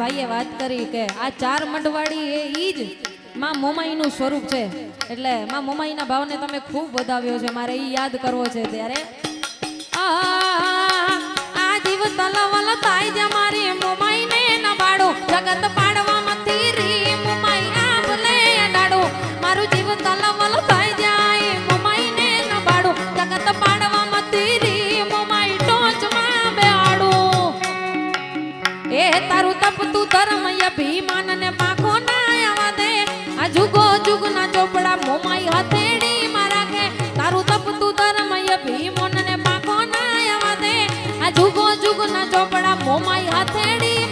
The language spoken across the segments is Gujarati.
ભાઈએ વાત કરી કે આ ચાર મંડવાડી એ જ માં મોમાઈનું સ્વરૂપ છે. એટલે માં મોમાઈના ભાવને તમે ખૂબ વધાવ્યો છે. મારે એ યાદ કરવો છે ત્યારે. આ જીવ તલવલ થાય જ મારી મોમાઈને ન બાડો જગત અભિમાન ને પાખો ના આવા દે. આ જુગો જુગ ના ચોપડા મોમાઈ હથેડી માં રાખે. તારું તપતું ધર્મ અભિમાન ને પાખો ના આવા દે. આ જુગો જુગ ના ચોપડા મોમાઈ હથેળી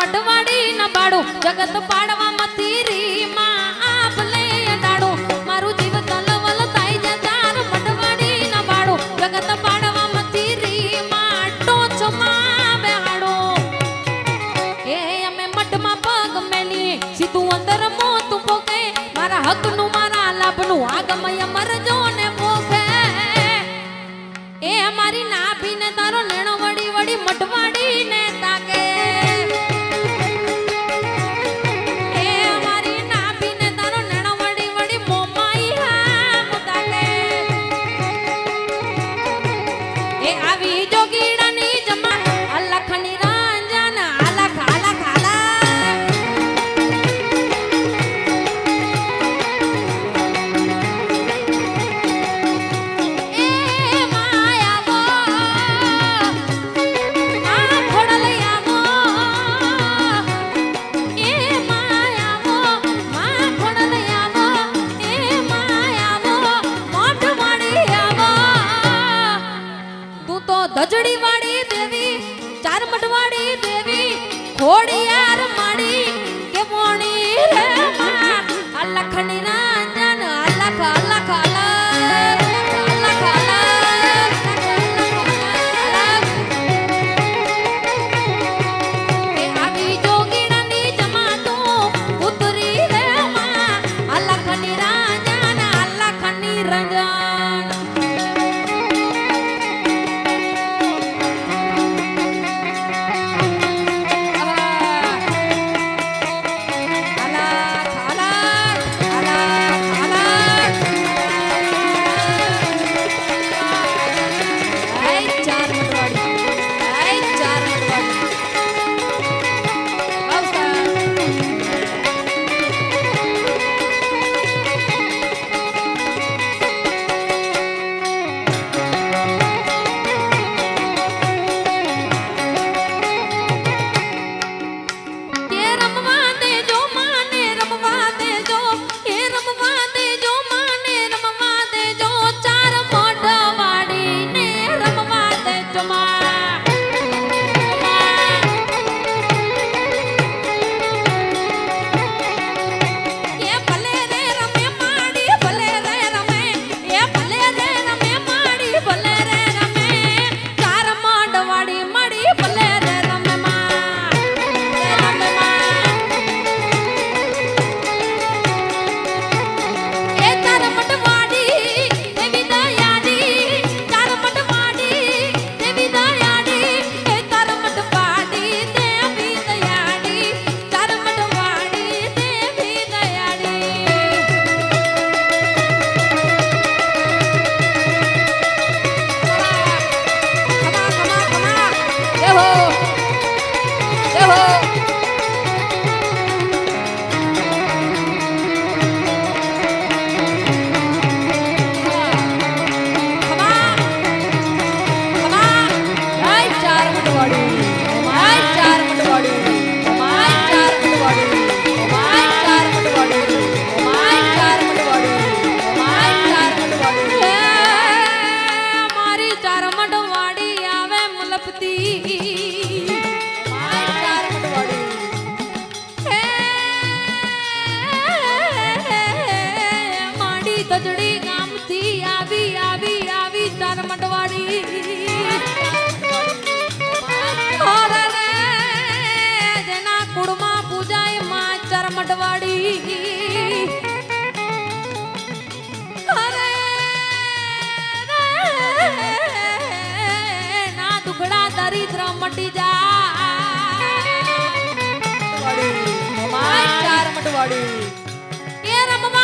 મઢવાડી ન બાડું જગત પાડવા મતીરી માં આપલે અડાડું મારું જીવ તલવલ થાય જે ચાર મઢવાડી ન બાડું જગત પાડવા મથી રી માં ટોચમાં બેહાડું. એ અમે મઢમાં પગ સીધું અંદર મોતું પોકે. મારા હકનું, મારા લાભનું આગમય everybody. Here, Amma